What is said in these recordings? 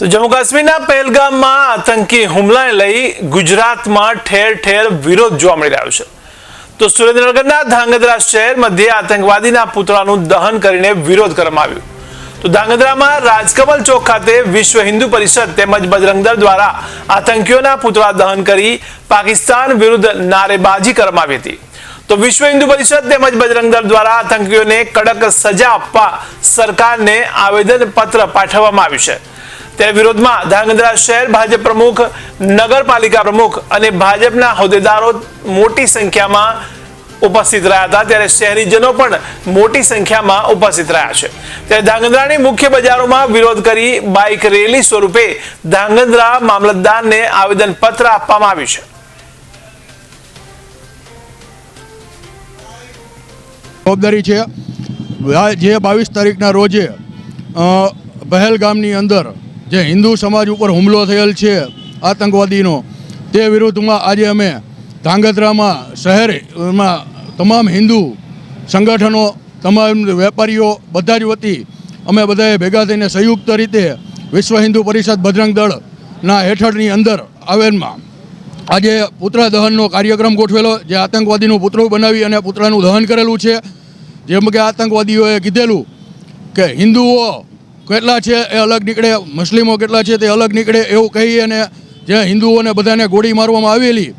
તો જમ્મુ કાશ્મીરના પહેલગામમાં આતંકી હુમલાને લઈ ગુજરાતમાં ઠેર ઠેર વિરોધ જોવા મળી રહ્યો છે. તો સુરેન્દ્રનગરના ધાંગધ્રા શહેર મધ્યે આતંકવાદીના પુતળાનું દહન કરીને વિરોધ કરવામાં આવ્યો. તો ધાંગધ્રામાં રાજકમલ ચોક ખાતે વિશ્વ હિન્દુ પરિષદ તેમજ બજરંગદળ દ્વારા આતંકીઓના પુતળા દહન કરી પાકિસ્તાન વિરુદ્ધ નારેબાજી કરવામાં આવી હતી. તો વિશ્વ હિન્દુ પરિષદ તેમજ બજરંગ દ્વારા આતંકીઓને કડક સજા આપવા સરકારને આવેદન પત્ર પાઠવવામાં આવ્યું છે. ત્યારે વિરોધમાં ધાંગધ્રા શહેર ભાજપ પ્રમુખ, નગરપાલિકા પ્રમુખ અને ભાજપના હોદ્દેદારો મોટી સંખ્યામાં ઉપસ્થિત રહ્યા હતા. ત્યારે શહેરીજનો પણ મોટી સંખ્યામાં ઉપસ્થિત રહ્યા છે. ત્યારે ધાંગધ્રાની મુખ્ય બજારોમાં વિરોધ કરી બાઇક રેલી સ્વરૂપે ધાંગધ્રા મામલતદારને આવેદન પત્ર આપવામાં આવ્યું છે. જવાબદારી છે. જે બાવીસ તારીખના રોજે પહેલગામની અંદર જે હિન્દુ સમાજ ઉપર હુમલો થયેલ છે, આતંકવાદીનો, તે વિરુદ્ધમાં આજે અમે ધાંગધ્રામાં શહેરમાં તમામ હિન્દુ સંગઠનો, તમામ વેપારીઓ બધા જ વતી અમે બધાએ ભેગા થઈને સંયુક્ત રીતે વિશ્વ હિન્દુ પરિષદ બજરંગ દળના હેઠળની અંદર આવેલમાં આજે પુત્ર દહનનો કાર્યક્રમ ગોઠવેલો, જે આતંકવાદીનું પુતળું બનાવી અને પુત્રનું દહન કરેલું છે. જેમ કે આતંકવાદીઓએ કીધેલું કે હિન્દુઓ કેટલા છે એ અલગ નીકળે, મુસ્લિમો કેટલા છે તે અલગ નીકળે એવું કહી અને જે હિન્દુઓને બધાને ગોળી મારવામાં આવેલી,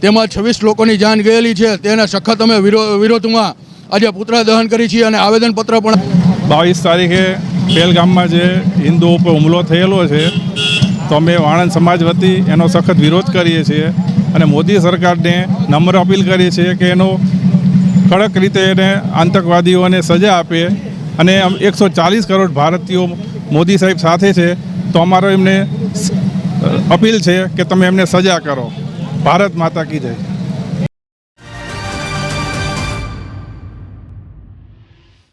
તેમાં છવ્વીસ લોકોની જાન ગયેલી છે, તેના સખત અમે વિરો- વિરોધમાં આજે પુતળા દહન કરી છીએ અને આવેદનપત્ર પણ બાવીસ તારીખે પહેલગામમાં જે હિન્દુઓ ઉપર હુમલો થયેલો છે, તો અમે વાણંદ સમાજ વતી એનો સખત વિરોધ કરીએ છીએ અને મોદી સરકારને નમ્ર અપીલ કરીએ છીએ કે એનો કડક રીતે એને આતંકવાદીઓને સજા આપે અને એકસો ચાલીસ કરોડ ભારતીયો મોદી સાહેબ સાથે છે, તો અમારો એમને અપીલ છે કે તમે એમને સજા કરો. ભારત માતા કી જય.